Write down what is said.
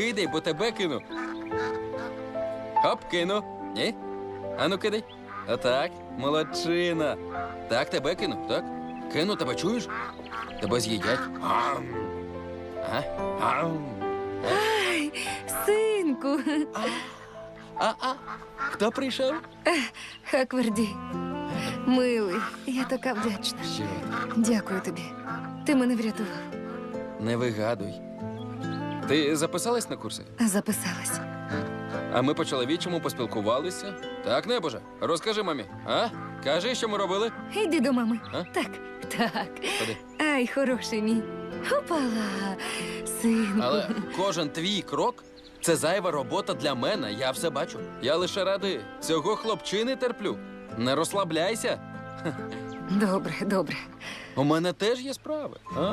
кидай, бо тебе кину. Хоп, кину. Ні? Ану, кидай. Отак, молодчина. Так, тебе кину, так? Кину, тебе чуєш? Тебе з'їдять. Ам. Ага. Ам. Ай, синку, А, а, хто прийшов? Хакварді. Милий, я така вдячна. Що? Дякую тобі. Ти мене врятував. Не вигадуй. Ти записалась на курси? Записалась. А ми по чоловічому поспілкувалися. Так, небоже, розкажи мамі, а? Кажи, що ми робили? Йди до мами. А? Так, так. Ходи. Ай, хороший мій. Опала, синку. Але кожен твій крок це зайва робота для мене. Я все бачу. Я лише ради цього хлопчини терплю. Не розслабляйся. Добре, добре. У мене теж є справи. А?